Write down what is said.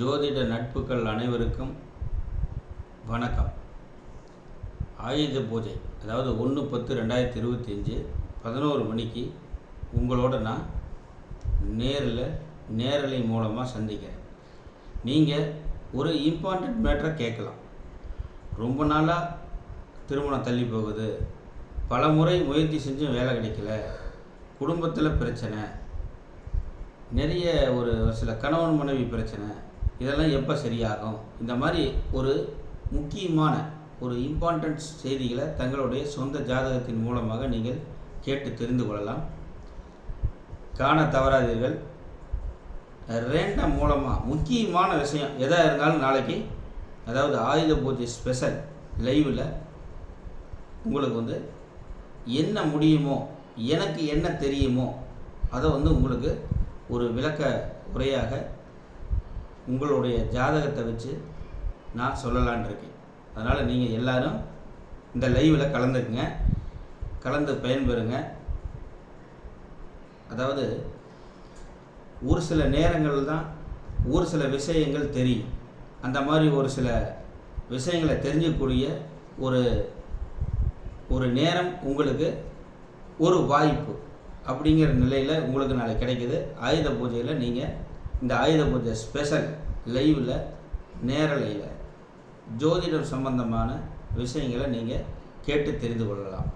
ஜோதிட நட்புகள் அனைவருக்கும் வணக்கம். ஆயுத பூஜை அதாவது ஒன்று பத்து ரெண்டாயிரத்தி இருபத்தி அஞ்சு பதினோரு மணிக்கு உங்களோட நான் நேரில் நேரலை மூலமாக சந்திக்கிறேன். நீங்கள் ஒரு இம்பார்ட்டண்ட் மேட்டரை கேட்கலாம். ரொம்ப நாளாக திருமணம் தள்ளி போகுது. பல முறை முயற்சி செஞ்சும் வேலை கிடைக்கல. குடும்பத்தில் பிரச்சனை. நிறைய ஒரு சில கணவன் மனைவி பிரச்சனை. இதெல்லாம் எப்போ சரியாகும்? இந்த மாதிரி ஒரு முக்கியமான ஒரு இம்பார்ட்டன்ஸ் செய்திகளை தங்களுடைய சொந்த ஜாதகத்தின் மூலமாக நீங்கள் கேட்டு தெரிந்து கொள்ளலாம். காண தவறாதீர்கள். ரேண்டம் மூலமாக முக்கியமான விஷயம் எதாக இருந்தாலும் நாளைக்கு அதாவது ஆயுத பூஜை ஸ்பெஷல் லைவில் உங்களுக்கு வந்து என்ன முடியுமோ எனக்கு என்ன தெரியுமோ அதை வந்து உங்களுக்கு ஒரு விளக்க உரையாக உங்களுடைய ஜாதகத்தை வச்சு நான் சொல்லலான் இருக்கேன். அதனால் நீங்கள் எல்லாரும் இந்த லைவில் கலந்துக்குங்க. கலந்து பயன்பெறுங்க. அதாவது ஒரு சில நேரங்கள் தான் ஒரு சில விஷயங்கள் தெரியும். அந்த மாதிரி ஒரு சில விஷயங்களை தெரிஞ்சக்கூடிய ஒரு ஒரு நேரம் உங்களுக்கு ஒரு வாய்ப்பு அப்படிங்கிற நிலையில் உங்களுக்கு நாளை கிடைக்குது. ஆயுத பூஜையில் நீங்கள் இந்த ஆயுத பூஜை ஸ்பெஷல் லைவில் நேரலையில் ஜோதிடம் சம்பந்தமான விஷயங்களை நீங்கள் கேட்டு தெரிந்து கொள்ளலாம்.